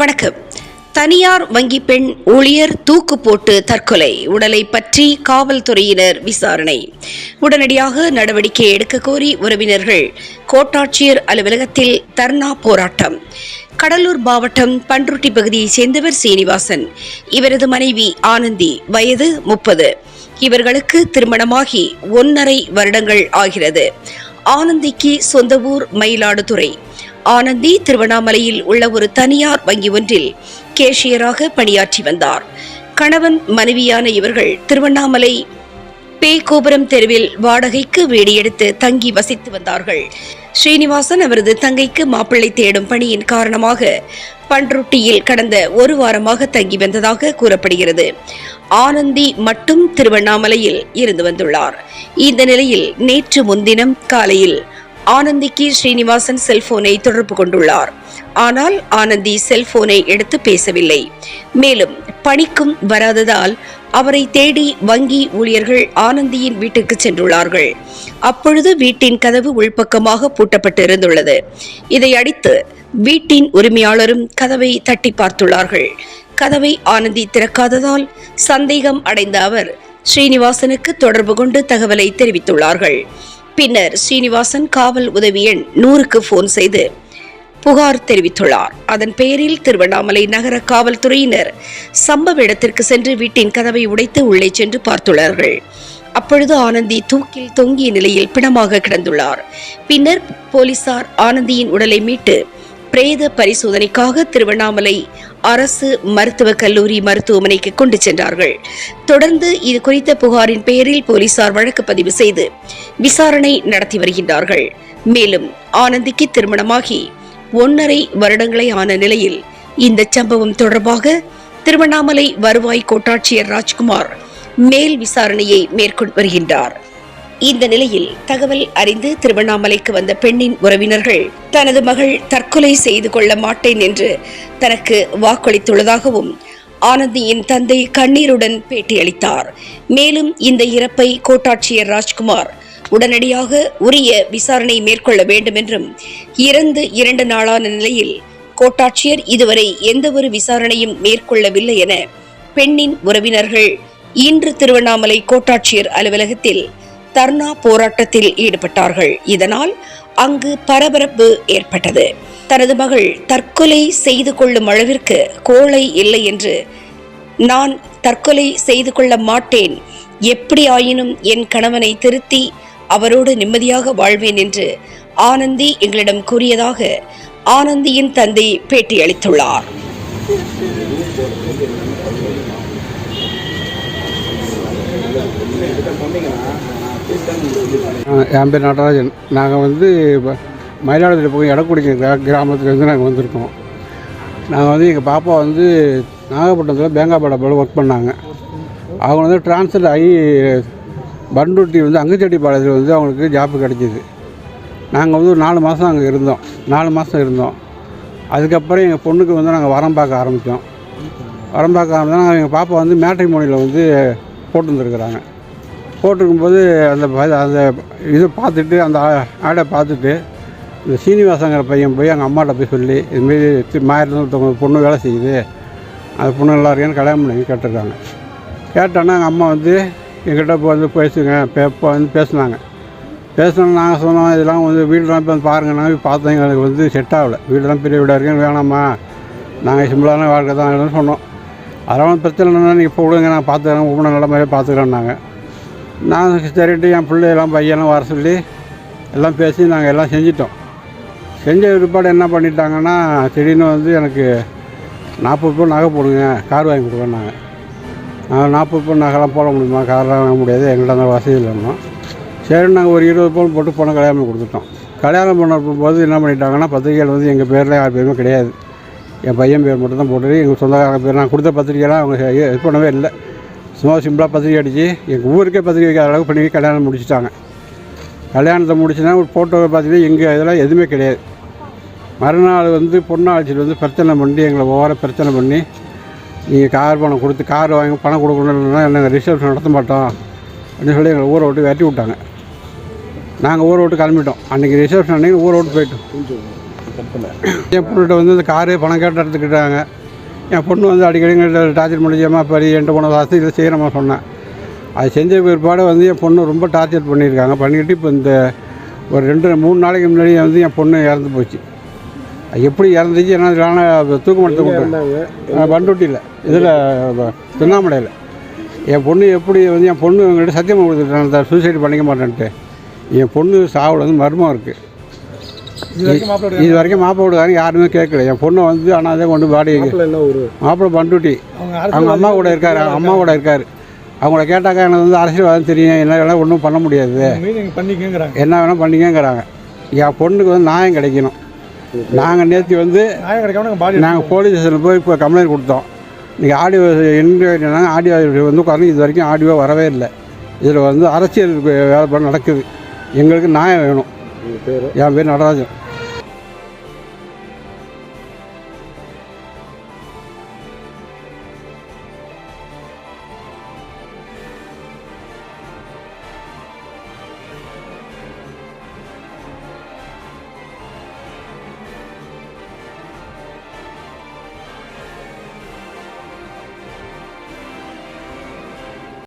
வணக்கம் தனியார் வங்கி பெண் ஊழியர் தூக்கு போட்டு தற்கொலை உடலை பற்றி காவல்துறையினர் விசாரணை. உடனடியாக நடவடிக்கை எடுக்க கோரி உறவினர்கள் கோட்டாட்சியர் அலுவலகத்தில் தர்ணா போராட்டம். கடலூர் மாவட்டம் பன்ருட்டி பகுதியைச் சேர்ந்தவர் சீனிவாசன் இவரது மனைவி ஆனந்தி வயது முப்பது. இவர்களுக்கு திருமணமாகி ஒன்னரை வருடங்கள் ஆகிறது. ஆனந்திக்கு சொந்த ஊர் மயிலாடுதுறை. ஆனந்தி திருவண்ணாமலையில் உள்ள ஒரு தனியார் வங்கி ஒன்றில் கேஷியராக பணியாற்றி வந்தார். கணவன் மனைவியான இவர்கள் திருவண்ணாமலை பேகோபுரம் தெருவில் வாடகைக்கு வீடு எடுத்து தங்கி வசித்து வந்தார்கள். ஸ்ரீனிவாசன் அவரது தங்கைக்கு மாப்பிள்ளை தேடும் பணியின் காரணமாக பன்ருட்டியில் கடந்த ஒரு வாரமாக தங்கி வந்ததாக கூறப்படுகிறது. ஆனந்தி மட்டும் திருவண்ணாமலையில் இருந்து வந்துள்ளார். இந்த நிலையில் நேற்று முன்தினம் காலையில் ஆனந்திக்கு ஸ்ரீனிவாசன் செல்போனை தொடர்பு கொண்டுள்ளார். ஆனால் ஆனந்தி செல்போனை எடுத்து பேசவில்லை. மேலும் பணிக்கும் வராததால் அவரை தேடி வங்கி ஊழியர்கள் ஆனந்தியின் வீட்டுக்கு சென்றுள்ளார்கள். அப்பொழுது வீட்டின் கதவு உள்பக்கமாக பூட்டப்பட்டு இருந்துள்ளது இதை அடித்து வீட்டின் உரிமையாளரும் கதவை தட்டி பார்த்துள்ளார்கள். கதவை ஆனந்தி திறக்காததால் சந்தேகம் அடைந்த அவர் ஸ்ரீனிவாசனுக்கு தொடர்பு கொண்டு தகவலை தெரிவித்துள்ளார்கள். பின்னர் ஸ்ரீனிவாசன் காவல் உதவி எண் நூறுக்கு போன் செய்து புகார் தெரிவித்துள்ளார். அதன் பெயரில் திருவண்ணாமலை நகர காவல்துறையினர் சம்பவ இடத்திற்கு சென்று வீட்டின் கதவை உடைத்து உள்ளே சென்று பார்த்துள்ளார்கள். அப்பொழுது ஆனந்தி தூக்கில் தொங்கிய நிலையில் பிணமாக கிடந்துள்ளார். பின்னர் போலீசார் ஆனந்தியின் உடலை மீட்டு பிரேத பரிசோதனைக்காக திருவண்ணாமலை அரசு மருத்துவக் கல்லூரி மருத்துவமனைக்கு கொண்டு சென்றார்கள். தொடர்ந்து இது குறித்த புகாரின் பெயரில் போலீசார் வழக்கு பதிவு செய்து விசாரணை நடத்தி வருகின்றார்கள். மேலும் ஆனந்திக்கு திருமணமாகி ஒன்னரை வருடங்களை ஆன நிலையில் இந்த சம்பவம் தொடர்பாக திருவண்ணாமலை வருவாய் கோட்டாட்சியர் ராஜ்குமார் மேல் விசாரணையை மேற்கொண்டு வருகின்றார். இந்த நிலையில் தகவல் அறிந்து திருவண்ணாமலைக்கு வந்த பெண்ணின் உறவினர்கள் தனது மகள் தற்கொலை செய்து கொள்ள மாட்டேன் என்று தனக்கு வாக்களித்துள்ளதாகவும் ஆனந்தியின் தந்தை கண்ணீருடன் பேட்டியளித்தார். மேலும் இந்த இறப்பை கோட்டாட்சியர் ராஜ்குமார் உடனடியாக உரிய விசாரணை மேற்கொள்ள வேண்டும் என்றும் இறந்து இரண்டு நாளான நிலையில் கோட்டாட்சியர் இதுவரை எந்தவொரு விசாரணையும் மேற்கொள்ளவில்லை என பெண்ணின் உறவினர்கள் இன்று திருவண்ணாமலை கோட்டாட்சியர் அலுவலகத்தில் தர்ணா போராட்டத்தில் ஈடுபட்டார்கள். இதனால் அங்கு பரபரப்பு ஏற்பட்டது. தனது மகள் தற்கொலை செய்து கொள்ளும் அளவிற்கு கோழை இல்லை என்று நான் தற்கொலை செய்து கொள்ள மாட்டேன். எப்படி ஆயினும் என் கணவனை திருத்தி அவரோடு நிம்மதியாக வாழ்வேன் என்று ஆனந்தி எங்களிடம் கூறியதாக ஆனந்தியின் தந்தை பேட்டியளித்துள்ளார் என் பேர் நடராஜன். நாங்கள் வந்து மயிலாடுதுறை போய் எடக்குடி கிராமத்துலேருந்து நாங்கள் வந்திருக்கோம். நாங்கள் வந்து எங்கள் பாப்பா வந்து நாகப்பட்டினத்தில் பேங்காபாடத்தில் ஒர்க் பண்ணாங்க. அவங்க வந்து டிரான்ஸ்ஃபர் ஆகி பண்ருட்டி வந்து அங்குச்செட்டிப்பாளையத்தில் வந்து அவங்களுக்கு ஜாப்பு கிடச்சிது. நாங்கள் வந்து ஒரு நாலு மாதம் அங்கே இருந்தோம். நாலு மாதம் இருந்தோம். அதுக்கப்புறம் எங்கள் பொண்ணுக்கு வந்து நாங்கள் வரம் பார்க்க ஆரம்பித்தோம் வரம் பார்க்க ஆரம்பித்தோம் எங்கள் பாப்பா வந்து மேட்ரிமோனியில் வந்து போட்டுருந்துருக்குறாங்க. போட்டிருக்கும்போது அந்த அந்த இது பார்த்துட்டு அந்த ஆடை பார்த்துட்டு இந்த சீனிவாசங்கிற பையன் போய் எங்கள் அம்மாட்ட போய் சொல்லி இதுமாரி மாயிரத்து பொண்ணு வேலை செய்யுது. அந்த பொண்ணு நல்லா இருக்கேன்னு கல்யாணம் பண்ணி கேட்டிருக்காங்க. கேட்டோன்னா எங்கள் அம்மா வந்து எங்கிட்ட இப்போ வந்து பேசுங்க இப்போ வந்து பேசினாங்க. பேசணும் நாங்கள் சொன்னோம் இதெல்லாம் வந்து வீடெலாம் இப்போ வந்து பாருங்க நாங்கள் போய் பார்த்தோம் எங்களுக்கு வந்து செட் ஆகலை. வீடெல்லாம் பெரிய வீடாக இருக்குன்னு வேணாம்மா நாங்கள் சிம்பிளான வாழ்க்கை தான் சொன்னோம். அதெல்லாம் பிரச்சனை இல்லைன்னா நீங்கள் இப்போ விடுங்க நான் பார்த்துக்கிறேன் உங்களை நல்ல மாதிரியே பார்த்துக்கிறேன்னாங்க. நான் சரிட்டு என் பிள்ளையெல்லாம் பையெல்லாம் வர சொல்லி எல்லாம் பேசி நாங்கள் எல்லாம் செஞ்சிட்டோம். செஞ்ச பிற்பாடு என்ன பண்ணிட்டாங்கன்னா திடீர்னு வந்து எனக்கு நாற்பது பவுன் நகை போடுங்க கார் வாங்கி கொடுக்கணுன்னாங்க நாங்கள் நாற்பது பவுன் நகைலாம் போட முடியுமா? கார்லாம் வாங்க முடியாது எங்கள்கிட்ட அந்த வசதி இல்லைன்னா. சரி நாங்கள் ஒரு இருபது பவுன் போட்டு பணம் கல்யாணம் கொடுத்துட்டோம். கல்யாணம் பண்ண போது என்ன பண்ணிட்டாங்கன்னா பத்திரிக்கைகள் வந்து எங்கள் பேரில் யார் பேருமே கிடையாது. என் பையன் பேர் மட்டும் தான் போட்டு எங்கள் சொந்தக்காரங்க பேர் நான் கொடுத்த பத்திரிக்கைலாம் அவங்க இது பண்ணவே இல்லை. சும்மா சிம்பிளாக பத்திரிக்கை அடித்து எங்கள் ஊருக்கே பத்திரிக்கை வைக்காத அளவுக்கு பண்ணி கல்யாணம் முடிச்சிட்டாங்க. கல்யாணத்தை முடிச்சுனா ஒரு ஃபோட்டோவை பார்த்தீங்கன்னா எங்கள் இதெல்லாம் எதுவுமே கிடையாது. மறுநாள் வந்து பொண்ணு அழைச்சிட்டு வந்து பிரச்சனை பண்ணி எங்களை ஓர பிரச்சனை பண்ணி நீங்கள் கார் பணம் கொடுத்து கார் வாங்கி பணம் கொடுக்கணும்னா நாங்கள் ரிசப்ஷன் நடத்த மாட்டோம். அப்படின்னு சொல்லி எங்களை ஊரை விட்டு வெட்டி விட்டாங்க. நாங்கள் ஊரை விட்டு கிளம்பிட்டோம். அன்றைக்கி ரிசப்ஷன் அன்றைக்கி ஊரை விட்டு போயிட்டோம். என் பொண்ணுகிட்ட வந்து இந்த காரு பணம் கேட்டு எடுத்துக்கிட்டாங்க என் பொண்ணு வந்து அடிக்கடி எங்கள்கிட்ட டார்ச்சர் முடியாமல் படி என்கிட்ட போன வாசி இதை செய்கிறமா சொன்னேன் அது செஞ்ச பிற்பாடு வந்து என் பொண்ணு ரொம்ப டார்ச்சர் பண்ணியிருக்காங்க. பண்ணிக்கிட்டு இப்போ இந்த ஒரு ரெண்டு மூணு நாளைக்கு முன்னாடி வந்து என் பொண்ணு இறந்து போச்சு. அது எப்படி இறந்துச்சு என்ன தூக்கு மரத்தை கொண்டு பண்டுட்டியில் இதில் திருவண்ணாமலையில் என் பொண்ணு எப்படி வந்து என் பொண்ணு எங்கள்கிட்ட சத்தியம் கொடுத்துட்டாங்க. சூசைட் பண்ணிக்க மாட்டேன்ட்டு. என் பொண்ணு சாவில் வந்து மர்மம் இருக்குது இது வரைக்கும் மாப்பிள்ளை வீடுக்காரங்க யாருமே கேட்கல. என் பொண்ணை வந்து அனாதே கொண்டு பாடி மாப்பிள்ளை பண்டுட்டி. அவங்க அம்மா கூட இருக்காரு அவங்க அம்மா கூட இருக்காரு. அவங்கள கேட்டாக்கா எனக்கு வந்து அரசியல்வாதம் தெரியும். என்ன வேணால் ஒன்றும் பண்ண முடியாது. என்ன வேணால் பண்ணிக்கங்கிறாங்க. என் பொண்ணுக்கு வந்து நியாயம் கிடைக்கணும். நாங்கள் நேற்று வந்து நாங்கள் போலீஸ் ஸ்டேஷனில் போய் இப்போ கம்ப்ளைண்ட் கொடுத்தோம். இன்றைக்கி ஆடியோ என்ன ஆடியோ வந்து உட்காந்து இது வரைக்கும் ஆடியோ வரவே இல்லை. இதில் வந்து அரசியல் வேலைப்பாடு நடக்குது. எங்களுக்கு நியாயம் வேணும். உங்கள் பேர் என் பேர் நடராஜன்